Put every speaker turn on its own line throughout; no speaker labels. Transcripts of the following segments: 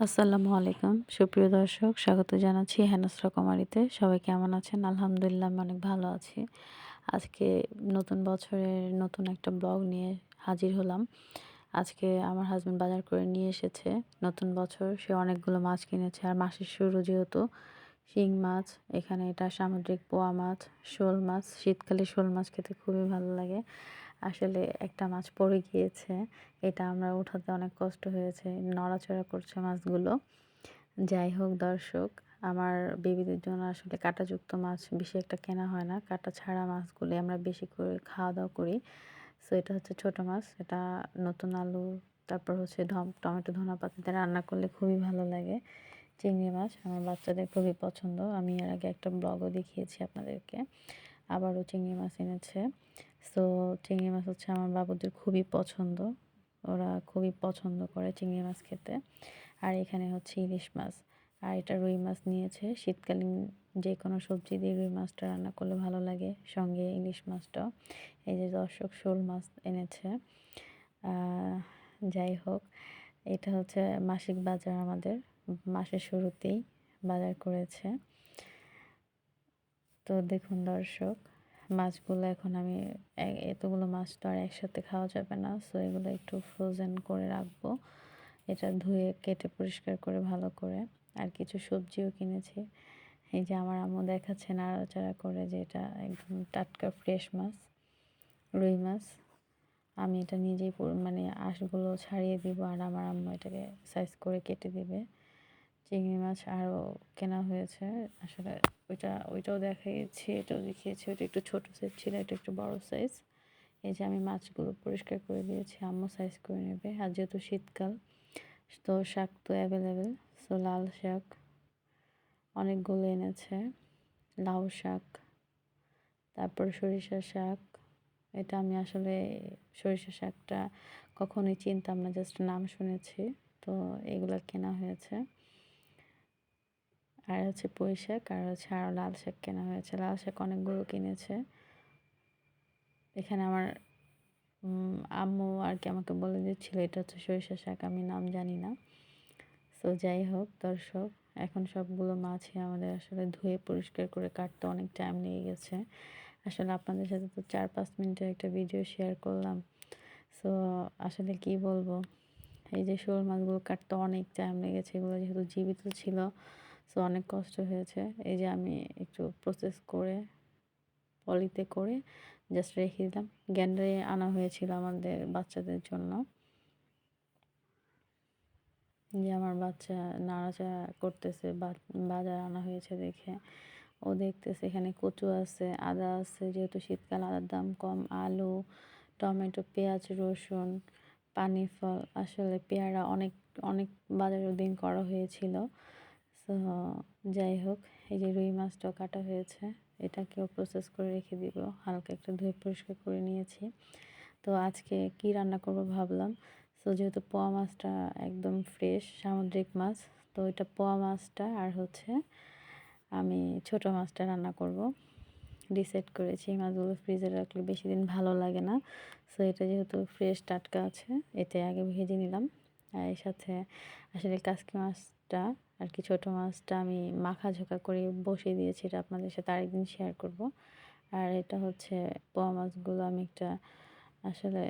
আসসালামু আলাইকুম। সুপ্রিয় দর্শক, স্বাগত জানাচ্ছি হেনস্রা কুমারীতে। সবাই কেমন আছেন? আলহামদুলিল্লাহ আমি অনেক ভালো আছি। আজকে নতুন বছরের নতুন একটা ব্লগ নিয়ে হাজির হলাম। আজকে আমার হাজব্যান্ড বাজার করে নিয়ে এসেছে। নতুন বছর, সে অনেকগুলো মাছ কিনেছে। আর মাসের শুরু যেহেতু, শিং মাছ, এখানে এটা সামুদ্রিক পোয়া মাছ, শোল মাছ, শীতকালে শোল মাছ খেতে খুবই ভালো লাগে। আসলে একটা মাছ পড়ে গিয়েছে। এটা আমরা উঠাতে অনেক কষ্ট হয়েছে, নড়াচড়া করছে মাছগুলো। যাই হোক দর্শক, আমার বেবিদের জন্য আসলে কাঁটাযুক্ত মাছ বেশি একটা কেনা হয় না। কাঁটা ছাড়া মাছগুলি আমরা বেশি করে খাওয়া দাওয়া করি। সো এটা হচ্ছে ছোট মাছ, এটা নতুন আলু, তারপর হচ্ছে টমেটো, ধনা পাতাতে রান্না করলে খুবই ভালো লাগে। চিংড়ি মাছ আমার বাচ্চাদের খুবই পছন্দ। আমি এর আগে একটা ব্লগও দেখিয়েছি আপনাদেরকে। আবারও চিংড়ি মাছ এনেছে। সো চিংড়ি মাছ হচ্ছে আমার বাবুদের খুবই পছন্দ। ওরা খুবই পছন্দ করে চিংড়ি মাছ খেতে। আর এখানে হচ্ছে ইলিশ মাছ। আর এটা রুই মাছ নিয়েছে। শীতকালীন যে কোনো সবজি দিয়ে রুই মাছটা রান্না করলে ভালো লাগে। সঙ্গে ইলিশ মাছটাও। এই যে দর্শক, শোল মাছ এনেছে। যাই হোক, এটা হচ্ছে মাসিক বাজার আমাদের। মাসের শুরুতেই বাজার করেছে। তো দেখুন দর্শক, মাছগুলো এখন আমি এতগুলো মাছ তো আর একসাথে খাওয়া যাবে না সো এগুলো একটু ফ্রোজেন করে রাখব। এটা ধুয়ে, কেটে পরিষ্কার করে ভালো করে। আর কিছু সবজিও কিনেছি। এই যে আমার আম্মু দেখাচ্ছে নাড়াচাড়া করে যে এটা একদম টাটকা ফ্রেশ মাছ, রুই মাছ। আমি এটা নিজেই মানে আঁশগুলো ছাড়িয়ে দিব আর আমার আম্মু এটাকে সাইজ করে কেটে দিবে। চিংড়ি মাছ আরও কেনা হয়েছে। আসলে ওইটা, ওইটাও দেখিয়েছি এটাও দেখিয়েছি। ওইটা একটু ছোটো সাইজ ছিল, এটা একটু বড় সাইজ এই যে আমি মাছগুলো পরিষ্কার করে দিয়েছি, আম্মু সাইজ করে নেবে। আর যেহেতু শীতকাল, তো শাক তো অ্যাভেলেবেল সো লাল শাক, অনেকগুলো এনেছে। লাউ শাক, তারপর সরিষা শাক। এটা আমি আসলে সরিষা শাকটা কখনোই চিনতাম না জাস্ট নাম শুনেছি। তো এগুলো কেনা হয়েছে। আর হচ্ছে পুঁই শাক আর হচ্ছে আরও লাল শাক কেনা হয়েছে। লাল শাক অনেকগুলো কিনেছে। এখানে আমার আম্মু আর কি আমাকে বলে দিচ্ছিল, এটা হচ্ছে সরিষা শাক, আমি নাম জানি না। সো যাই হোক, দর্শক, এখন সবগুলো মাছই আমাদের আসলে ধুয়ে পরিষ্কার করে কাটতে অনেক টাইম লেগে গেছে। আসলে আপনাদের সাথে তো চার পাঁচ মিনিটের একটা ভিডিও শেয়ার করলাম। সো আসলে কি বলব? এই যে শোল মাছগুলো কাটতে অনেক টাইম লেগেছে, এগুলো যেহেতু জীবিত ছিল সো অনেক কষ্ট হয়েছে। এই যে আমি একটু প্রসেস করে পলিতে করে জাস্ট রেখে দিলাম। গ্যান্ডারে আনা হয়েছিল আমাদের বাচ্চাদের জন্য। যে আমার বাচ্চা নাড়াচাড়া করতেছে বাজার আনা হয়েছে দেখে। ও দেখতেছে এখানে কচু আছে, আদা আছে, যেহেতু শীতকাল, আদার দাম কম, আলু, টমেটো, পেঁয়াজ, রসুন, পানি, ফল। আসলে পেয়ারা অনেক অনেক বাজারের দিন করা হয়েছিল। তো যাই হোক, এই যে রুই মাছটাও কাটা হয়েছে, এটাকেও প্রসেস করে রেখে দিব। হালকা একটু ধুয়ে পরিষ্কার করে নিয়েছি। তো আজকে কি রান্না করব ভাবলাম। সো যেহেতু পোয়া মাছটা একদম ফ্রেশ সামুদ্রিক মাছ, তো এটা পোয়া মাছটা আর হচ্ছে আমি ছোট মাছটা রান্না করব। ডিসাইড করেছি, এই মাছগুলো ফ্রিজে রাখলে বেশি দিন ভালো লাগে না। সো এটা যেহেতু ফ্রেশ টাটকা আছে, এতে আগে ভেজে নিলাম। আর এর সাথে আসলে কাসকি মাছটা আর কি ছোটো মাছটা আমি মাখা ঝোঁকা করে বসিয়ে দিয়েছি, এটা আপনাদের সাথে আরেকদিন শেয়ার করব। আর এটা হচ্ছে পোয়া মাছগুলো আমি একটা আসলে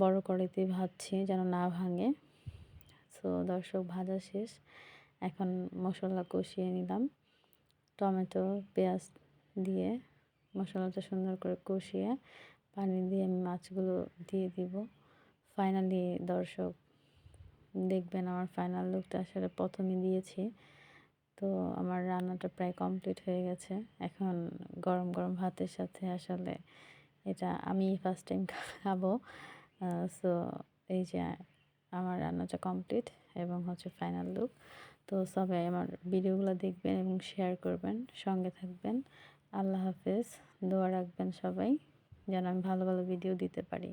বড় কড়াইতে ভাজছি যেন না ভাঙে। সো দর্শক, ভাজা শেষ। এখন মশলা কষিয়ে নিলাম। টমেটো, পেঁয়াজ দিয়ে মশলাটা সুন্দর করে কষিয়ে পানি দিয়ে আমি মাছগুলো দিয়ে দিব। ফাইনালি দর্শক দেখবেন আমার ফাইনাল লুকটা আসলে প্রথমে দিয়েছি। তো আমার রান্নাটা প্রায় কমপ্লিট হয়ে গেছে। এখন গরম গরম ভাতের সাথে আসলে এটা আমি ফার্স্ট টাইম খাব। সো এই যে আমার রান্নাটা কমপ্লিট এবং হচ্ছে ফাইনাল লুক তো সবাই আমার ভিডিওগুলো দেখবেন এবং শেয়ার করবেন। সঙ্গে থাকবেন। আল্লাহ হাফেজ। দোয়া রাখবেন সবাই যেন আমি ভালো ভালো ভিডিও দিতে পারি।